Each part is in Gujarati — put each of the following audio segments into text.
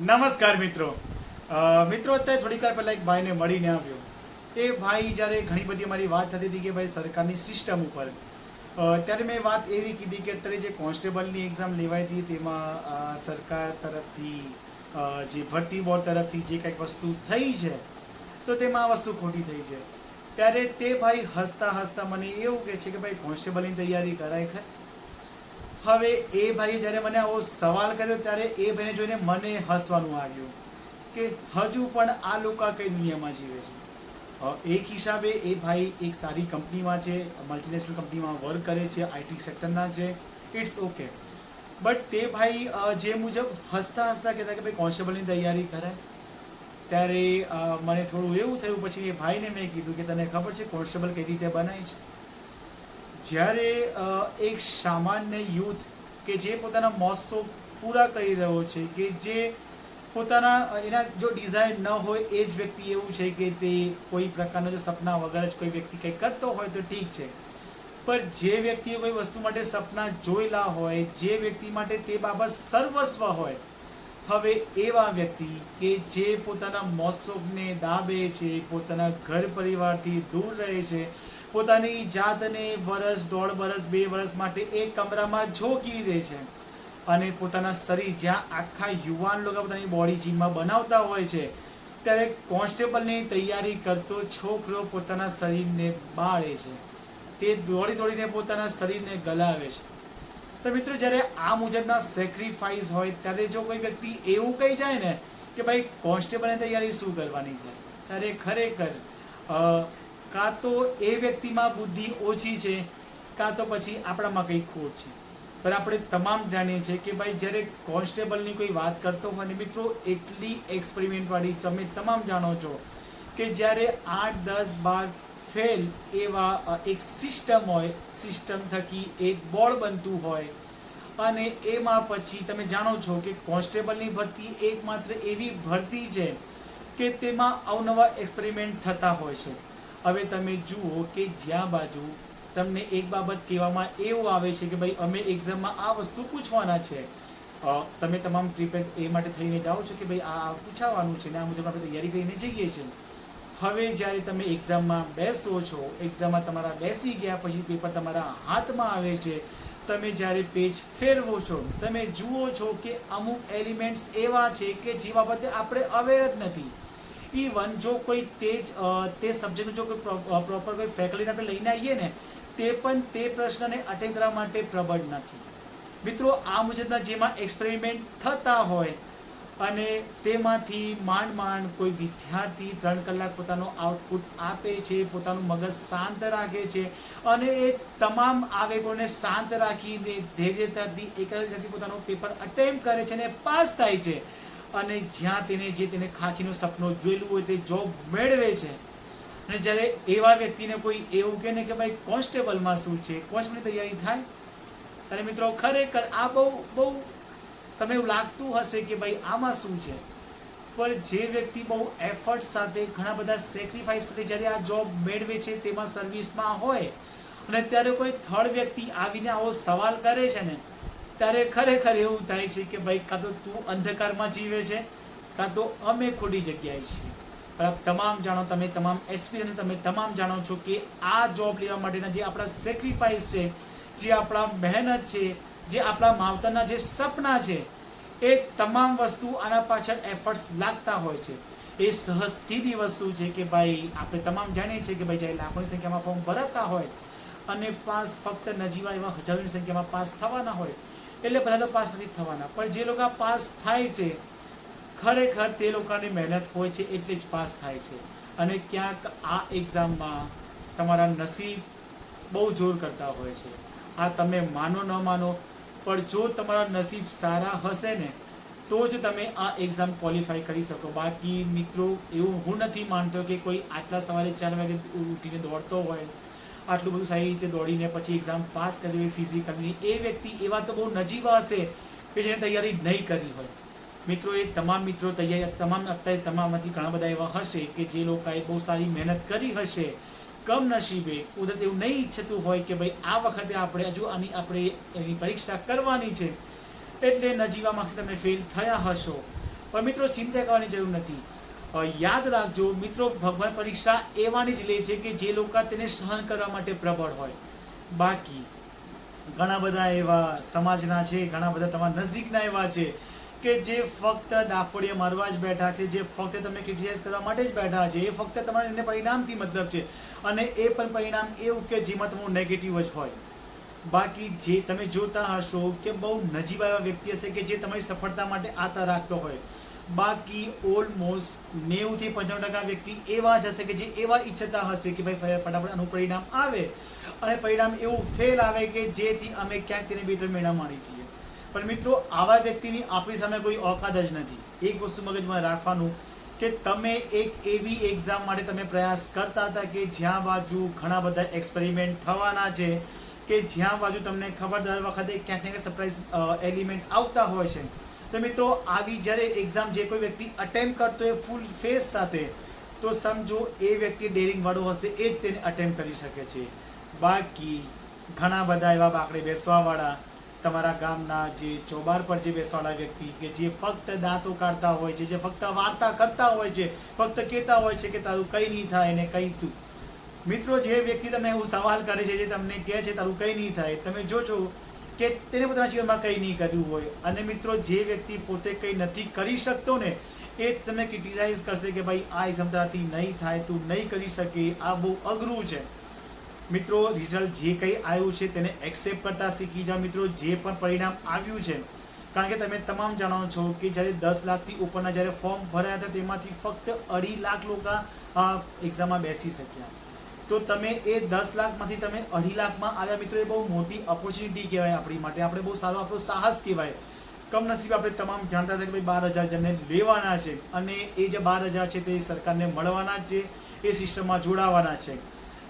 નમસ્કાર મિત્રો. મિત્રો, અત્યારે થોડીક વાર પહેલાં એક ભાઈને મળીને આવ્યો. એ ભાઈ જ્યારે ઘણી બધી અમારી વાત થતી હતી કે ભાઈ સરકારની સિસ્ટમ ઉપર. ત્યારે મેં વાત એવી કીધી કે અત્યારે જે કોન્સ્ટેબલની એક્ઝામ લેવાઈ હતી તેમાં સરકાર તરફથી જે ભરતી બોર્ડ તરફથી જે કંઈક વસ્તુ થઈ છે, તો તેમાં આ વસ્તુ ખોટી થઈ છે. ત્યારે તે ભાઈ હસતા હસતા મને એવું કહે છે કે ભાઈ કોન્સ્ટેબલની તૈયારી કરાય ખરી? હવે એ ભાઈએ જ્યારે મને આવો સવાલ કર્યો ત્યારે એ ભાઈને જોઈને મને હસવાનું આવ્યું કે હજુ પણ આ લોકો કઈ દુનિયામાં જીવે છે? એક હિસાબે એ ભાઈ એક સારી કંપનીમાં છે મલ્ટીનેશનલ કંપનીમાં વર્ક કરે છે આઈટી સેક્ટરના છે ઇટ્સ ઓકે બટ તે ભાઈ જે મુજબ હસતા હસતા કહેતા કે ભાઈ કોન્સ્ટેબલની તૈયારી કરાય ત્યારે મને થોડું એવું થયું, પછી એ ભાઈને મેં કીધું કે તને ખબર છે કોન્સ્ટેબલ કઈ રીતે બનાય છે? જ્યારે એક સામાન્ય યુથ કે જે પોતાના મોસો પૂરા કરી રહ્યો છે કે જે પોતાના એના જો ડિઝાઇન ન હોય એ જ વ્યક્તિ એવું છે કે તે કોઈ પ્રકારના જો સપના વગર જ કોઈ વ્યક્તિ કંઈ કરતો હોય તો ઠીક છે. પણ જે વ્યક્તિએ કોઈ વસ્તુ માટે સપના જોયેલા હોય, જે વ્યક્તિ માટે તે બાબત સર્વસ્વ હોય, હવે એવા વ્યક્તિ કે જે પોતાના મોસોબને દાબે છે, પોતાના ઘર પરિવારથી દૂર રહે છે પોતાની જાતને વરસ, દોઢ વરસ, બે વરસ માટે એક કમરામાં ઝોકી દે છે. અને પોતાના શરીર જ્યાં આખા યુવાન લોકો પોતાની બોડી જીમમાં બનાવતા હોય છે, ત્યારે કોન્સ્ટેબલની તૈયારી કરતો છોકરો પોતાના શરીરને બાળે છે. તે દોડી દોડીને પોતાના શરીરને ગલાવે છે. તો મિત્રો, જ્યારે આ મુજબના સેક્રિફાઈસ હોય, ત્યારે જો કોઈ વ્યક્તિ એવું કહી જાય ને કે, ભાઈ, કોન્સ્ટેબલની તૈયારી શું કરવાની છે? ત્યારે ખરેખર કાં તો એ વ્યક્તિમાં બુદ્ધિ ઓછી છે, કાં તો પછી આપણામાં કંઈ ખોટ છે. પણ આપણે તમામ જાણીએ છીએ કે ભાઈ જ્યારે કોન્સ્ટેબલની કોઈ વાત કરતો હોય ને મિત્રો, એટલી એક્સપેરિમેન્ટવાળી તમે તમામ જાણો છો કે જ્યારે આઠ, દસ, બાર ફેલ એવા એક સિસ્ટમ હોય, સિસ્ટમ થકી એક બોર્ડ બનતું હોય અને એમાં પછી તમે જાણો છો કે કોન્સ્ટેબલની ભરતી એકમાત્ર એવી ભરતી છે કે તેમાં અવનવા એક્સપેરિમેન્ટ થતા હોય છે. હવે તમે જુઓ કે જ્યાં બાજુ તમને એક બાબત કહેવામાં એવું આવે છે કે ભાઈ, અમે એક્ઝામમાં આ વસ્તુ પૂછવાના છે. તમે તમામ પ્રિપેર એ માટે થઈને જાઓ છો કે ભાઈ, આ પૂછાવાનું છે ને આ મુજબ આપણે તૈયારી કરીને જઈએ છીએ. હવે જ્યારે તમે એક્ઝામમાં બેસો છો એક્ઝામમાં તમારા બેસી ગયા પછી પેપર તમારા હાથમાં આવે છે, તમે જ્યારે પેજ ફેરવો છો, તમે જુઓ છો કે અમુક એલિમેન્ટ્સ એવા છે કે જે બાબતે આપણે અવેર જ નથી. ઇવન જો કોઈ તે જ તે સબ્જેક્ટનું જો કોઈ પ્રોપર કોઈ ફેકલ્ટીને આપણે લઈને આવીએ ને, તે પણ તે પ્રશ્નને અટેન્ડ કરવા માટે પ્રબળ નથી. મિત્રો, આ મુજબના જેમાં એક્સપેરિમેન્ટ થતા હોય અને તેમાંથી માંડ માંડ કોઈ વિદ્યાર્થી ત્રણ કલાક પોતાનો આઉટપુટ આપે છે, પોતાનું મગજ શાંત રાખે છે અને એ તમામ આવેગોને શાંત રાખીને ધૈર્યતાથી એકાગ્રતાથી પોતાનું પેપર અટેમ્પ કરે છે અને પાસ થાય છે અને જ્યાં તેને જે તેને ખાખીનું સપનું જોયેલું હોય તે જોબ મેળવે છે. અને જ્યારે એવા વ્યક્તિને કોઈ એવું કહે ને કે ભાઈ, કોન્સ્ટેબલમાં શું છે? કોન્સ્ટેબલની તૈયારી થાય? અને મિત્રો ખરેખર આ બહુ બહુ તમે એવું લાગતું હશે કે ભાઈ, આમાં શું છે? પણ જે વ્યક્તિ બહુ એફર્ટ સાથે, ઘણા બધા સેક્રિફાઈસ સાથે જ્યારે આ જોબ મેળવે છે તેમાં સર્વિસમાં હોય, અને ત્યારે કોઈ થર્ડ વ્યક્તિ આવીને આવો સવાલ કરે છે ને ત્યારે ખરેખર એવું થાય છે કે ભાઈ કાં તો તું અંધકારમાં જીવે છે, કાં તો અમે ખોટી જગ્યાએ છીએ. પણ તમામ જાણો, તમે તમામ એક્સપિરિયન્સ તમે તમામ જાણો છો કે આ જોબ લેવા માટેના જે આપણા સેક્રિફાઈસ છે, જે આપણા મહેનત છે, જે આપણા માવતરના જે સપના છે, એ તમામ વસ્તુ આના પાછળ એફર્ટ્સ લાગતા હોય છે. એ સહજ સીધી વસ્તુ છે કે ભાઈ આપણે તમામ જાણીએ છીએ કે ભાઈ જ્યારે લાખોની સંખ્યામાં ફોર્મ ભરાતા હોય અને પાસ ફક્ત નજીવા એવા હજારોની સંખ્યામાં પાસ થવાના હોય એટલે બધા તો પાસ નથી થવાના. પણ જે લોકો પાસ થાય છે, ખરેખર તે લોકોની મહેનત હોય છે એટલે જ પાસ થાય છે. અને ક્યાંક આ એક્ઝામમાં તમારા નસીબ બહુ જોર કરતા હોય છે. આ તમે માનો ન માનો, પણ જો તમારા નસીબ સારા હશે ને, તો જ તમે આ એક્ઝામ ક્વોલિફાય કરી શકો. બાકી મિત્રો, એવું હું નથી માનતો કે કોઈ આટલા સવારે ચાર વાગે ઉઠીને દોડતો હોય આટલું બધું સારી રીતે દોડીને પછી એક્ઝામ પાસ કરી હોય ફિઝિકલની એ વ્યક્તિ એવા તો બહુ નજીવા હશે કે જેને તૈયારી નહીં કરી હોય. મિત્રો, એ તમામ મિત્રો તૈયારી, તમામ અત્યારે તમામમાંથી ઘણા બધા એવા હશે કે જે લોકોએ બહુ સારી મહેનત કરી હશે કમ નસીબે કુદરત એવું નહીં ઈચ્છતું હોય કે ભાઈ આ વખતે આપણે હજુ આની આપણે એની પરીક્ષા કરવાની છે, એટલે નજીવા માર્ક્સ તમે ફેલ થયા હશો. પણ મિત્રો, ચિંતા કરવાની જરૂર નથી. યાદ રાખજો, મિત્રો, ભગવાન પરીક્ષા એવાની જ લે છે કે જે લોકો તેને સહન કરવા માટે પ્રબળ હોય. બાકી, ઘણા બધા એવા સમાજના છે, ઘણા બધા તમારા નજીકના એવા છે કે જે ફક્ત ડાફોડીએ મારવા જ બેઠા છે, જે ફક્ત તમને ક્રિટિસાઇઝ કરવા માટે જ બેઠા છે, એ ફક્ત તમારા એને પરિણામથી મતલબ છે. અને એ પણ પરિણામ એવું કે જેમાં તમારું નેગેટિવ જ હોય. બાકી, જે તમે જોતા હશો કે બહુ નજીવા એવા વ્યક્તિ હશે કે જે તમારી સફળતા માટે આશા રાખતો હોય. બાકી ઓલમોસ્ટ નેવુંથી પંચાણું ટકા વ્યક્તિ એવા જ હશે કે જે એવા ઈચ્છતા હશે કે ભાઈ ફટાફટ આનું પરિણામ આવે. અને પરિણામ એવું ફેલ આવે કે જેથી અમે ક્યાંક તેને બે ત્રણ મહિના માણી છીએ પણ મિત્રો, આવા વ્યક્તિની આપણી સામે કોઈ ઓકાત જ નથી. એક વસ્તુ મગજમાં રાખવાનું કે તમે એક એવી એક્ઝામ માટે તમે પ્રયાસ કરતા હતા કે જ્યાં બાજુ ઘણા બધા એક્સપેરિમેન્ટ થવાના છે, કે જ્યાં બાજુ તમને ખબર દર વખતે ક્યાંક ને ક્યાંક સરપ્રાઈઝ એલિમેન્ટ આવતા હોય છે. તો મિત્રો, આવી જ્યારે એક્ઝામ જે કોઈ વ્યક્તિ અટેમ્પ કરતો હોય ફૂલ ફેસ સાથે, તો સમજો એ વ્યક્તિ ડેરિંગ વાળો હશે, એ જ તેને અટેમ્પ કરી શકે છે. બાકી ઘણા બધા એવા બાકડે બેસવાવાળા, તમારા ગામના જે ચોબાર પર જે બેસવાળા વ્યક્તિ કે જે ફક્ત દાંતો કાઢતા હોય છે, જે ફક્ત વાર્તા કરતા હોય છે, ફક્ત કહેતા હોય છે કે તારું કંઈ નહીં થાય ને કંઈ તું. મિત્રો, જે વ્યક્તિ તમને એવું સવાલ કરે છે, જે તમને કહે છે તારું કંઈ નહીં થાય, તમે જોજો કે તેને પોતાના જીવનમાં કંઈ નહીં કર્યું હોય. અને મિત્રો, જે વ્યક્તિ પોતે કંઈ નથી કરી શકતો ને, એ તમે ક્રિટિસાઇઝ કરશે કે ભાઈ, આ ક્ષમતાથી નહીં થાય, તું નહીં કરી શકે. આ બહુ અઘરું છે. મિત્રો રિઝલ્ટ જે કંઈ આવ્યું છે તેને એક્સેપ્ટ કરતા શીખી જાઓ મિત્રો, જે પણ પરિણામ આવ્યું છે. કારણ કે તમે તમામ જાણો છો કે જ્યારે દસ લાખથી ઉપરના જ્યારે ફોર્મ ભર્યા હતા, તેમાંથી ફક્ત અઢી લાખ લોકો એક્ઝામમાં બેસી શક્યા. તો તમે એ દસ લાખમાંથી તમે અઢી લાખમાં આવ્યા મિત્રો, એ બહુ મોટી ઓપોર્ચ્યુનિટી કહેવાય આપણી માટે. આપણે બહુ સારો આપણો સાહસ કહેવાય. કમનસીબ આપણે તમામ જાણતા હતા કે ભાઈ બાર હજાર જણને લેવાના છે અને એ જે બાર હજાર છે તે સરકારને મળવાના છે, એ સિસ્ટમમાં જોડાવાના છે.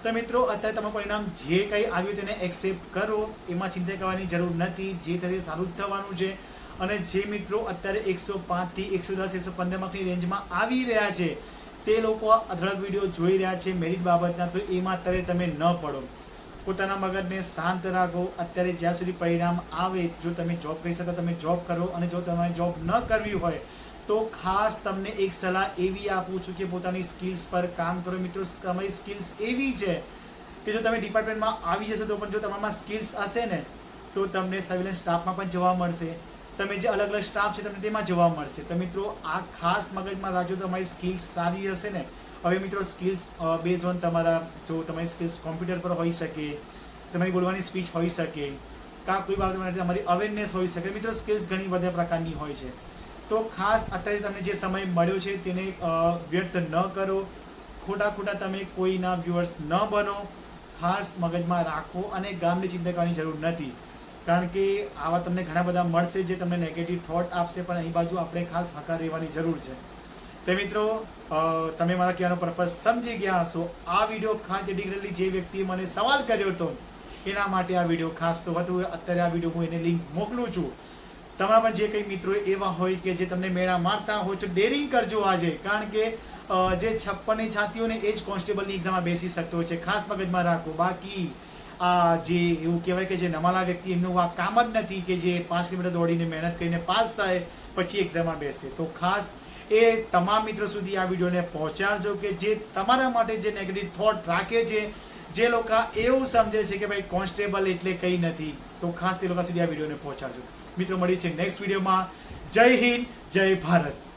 તો મિત્રો, અત્યારે તમારું પરિણામ જે કંઈ આવ્યું તેને એક્સેપ્ટ કરો. એમાં ચિંતા કરવાની જરૂર નથી. જે થશે સારું જ થવાનું છે. અને જે મિત્રો અત્યારે એકસો પાંચથી એકસો દસ, એકસો પંદર માર્કની રેન્જમાં આવી રહ્યા છે તે લોકો આ અધળક વીડિયો જોઈ રહ્યા છે મેરિટ બાબતના, તો એમાં અત્યારે તમે ન પડો. પોતાના મગજને શાંત રાખો. અત્યારે જ્યાં સુધી પરિણામ આવે, જો તમે જોબ કરી શકો, તમે જોબ કરો અને જો તમારે જોબ ન કરવી હોય, તો ખાસ તમને એક સલાહ એવી આપું છું કે પોતાની સ્કિલ્સ પર કામ કરો. મિત્રો, તમારી સ્કિલ્સ એવી છે કે જો તમે ડિપાર્ટમેન્ટમાં આવી જશો, તો પણ જો તમારામાં સ્કિલ્સ હશે ને, તો તમને સર્વેલન્સ સ્ટાફમાં પણ જોવા મળશે. તમે જે અલગ અલગ સ્ટાફ છે, તમને તેમાં જોવા મળશે. તો મિત્રો, આ ખાસ મગજમાં રાખજો તમારી સ્કિલ્સ સારી હશે ને. હવે મિત્રો સ્કિલ્સ બેઝ ઓન તમારા, જો તમારી સ્કિલ્સ કોમ્પ્યુટર પર હોઈ શકે, તમારી બોલવાની સ્પીચ હોઈ શકે, કાં કોઈ બાબત તમારી અવેરનેસ હોઈ શકે, મિત્રો સ્કિલ્સ ઘણી બધા પ્રકારની હોય છે. તો ખાસ અત્યારે તમને જે સમય મળ્યો છે, તેને વ્યર્થ ન કરો. ખોટા ખોટા તમે કોઈના વ્યુઅર્સ ન બનો. ખાસ મગજમાં રાખો અને ગામની ચિંતા કરવાની જરૂર નથી. કારણ કે આવા તમને ઘણા બધા મળશે જે તમને નેગેટિવ થોટ આપશે, પણ અહીં બાજુ આપણે ખાસ હકાર રહેવાની જરૂર છે. તે મિત્રો તમે મારા કહેવાનો પર્પઝ સમજી ગયા હશો. આ વીડિયો ખાસ ડેડિકેટલી જે વ્યક્તિએ મને સવાલ કર્યો હતો, એના માટે આ વીડિયો ખાસ તો હતું અત્યારે આ વીડિયો હું એને લિંક મોકલું છું. તમારા પણ જે કંઈ મિત્રો એવા હોય કે જે તમને મેળા મારતા હોય, તો ડેરિંગ કરજો આજે. કારણ કે જે છપ્પનની છાતીઓને એ જ કોન્સ્ટેબલની એક્ઝામમાં બેસી શકતો હોય છે. ખાસ મગજમાં રાખો. બાકી જે એવું કહેવાય કે જે નમાલા વ્યક્તિ એમનું આ કામ જ નથી કે જે પાંચ કિલોમીટર દોડીને મહેનત કરીને પાસ થાય, પછી એક્ઝામમાં બેસે. તો ખાસ એ તમામ મિત્રો સુધી આ વિડીયોને પહોંચાડજો કે જે તમારા માટે જે નેગેટિવ થોટ રાખે છે, જે લોકો એવું સમજે છે કે ભાઈ કોન્સ્ટેબલ એટલે કંઈ નથી. તો ખાસ તે લોકો સુધી આ વિડીયોને પહોંચાડજો. મિત્રો મળી છે નેક્સ્ટ વિડીયોમાં. જય હિન્દ, જય ભારત.